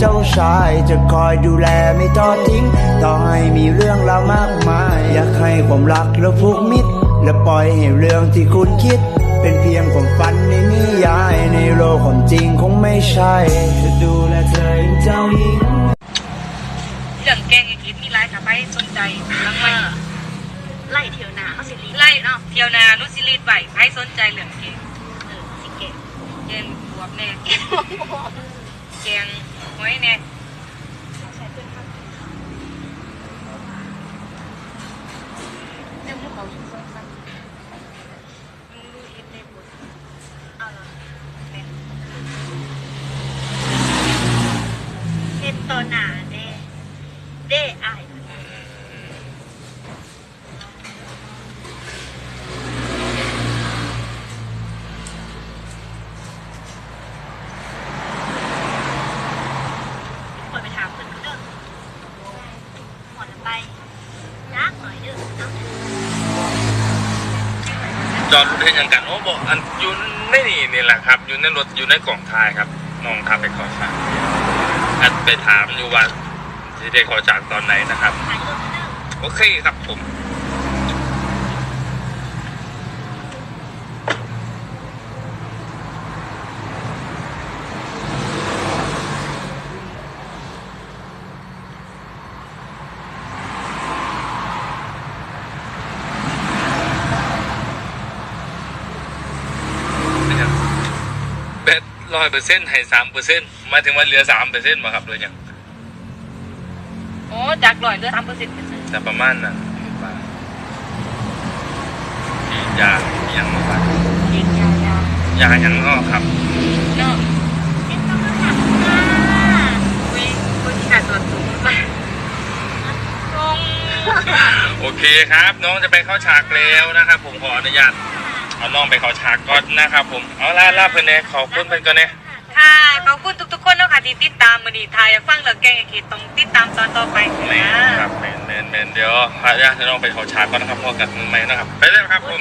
เจ้าชาย จะคอยดูแลไม่ทอดทิ้ง ต่อให้มีเรื่องราวมากมาย อยากให้ความรักและผูกมิตร และปล่อยให้เรื่องที่คุณคิด เป็นเพียงความฝันในนิยายในโลกความจริงคงไม่ใช่จะดูแลเธออย่างเจ้าหญิงเรื่องแกงไอ้กิดมีหลายถ้าไปสนใจเรื่องเอไม่อไล่เที่ยวหนาเขาสิรีไล่เนาะเที่ยวนานุสิรีดไหวใครสนใจเรื่องแกงเออสิเกต แกงบวบแน่แกงแกงหอยแน่ใช้เพื่อนข้าเรื่องพวกเขาอยู่สั้น มึงรู้เฮ็ดได้บ่ ๆเอาละ แม่ เห็นตัวหนาเด้เด้อายคนไปถามเพื่อนเขาเด้อหมดไปนักหน่อยเด้อเนาะ จอดรถเห็นอย่างกันโอ้บอกอันอยู่ในนี่นี่แหละครับ อยู่ในรถอยู่ในกล่องท้ายครับน้องทำไปขอฉากอันไปถามอยู่ว่าที่ได้ขอฉากตอนไหนนะครับ โอเคครับผม เบ็ด ร้อยเปอร์เซ็นต์ให้สามเปอร์เซ็นต์หมายถึงว่าเหลือสามเปอร์เซ็นต์มาครับหรือยังโอ้จากร้อยเหลือ3%เป็นไงแต่ประมาณนั้นว่าอีกอยางอีกอย่างมาครับเก่งยาวยาวยาอย่างก็ครับเนาะเอ็นต้องมาถามค่ะคุยคุยที่การตรวจสูงมาตรงโอเคครับ น้องจะไปเข้าฉากแล้วนะครับ ผมขออนุญาต เอาน้องไปเข้าฉากก่อนนะครับผม เอาล่าล่าเพื่อนเน่ขอบคุณเพื่อนก่อนเน่ค่ะขอบคุณทุกๆคนเนาะค่ะที่ติดตามมื้อนี้ทายอยากฟังเรื่องแกงไอ้กิดต้องติดตามตอนต่อไปแม่นะครับแมนแมนแมนเดี๋ยวพาญาติน้องไปเข้าฉากก่อนนะครับพอกัดมือใหม่นะครับ ไปเลยครับผม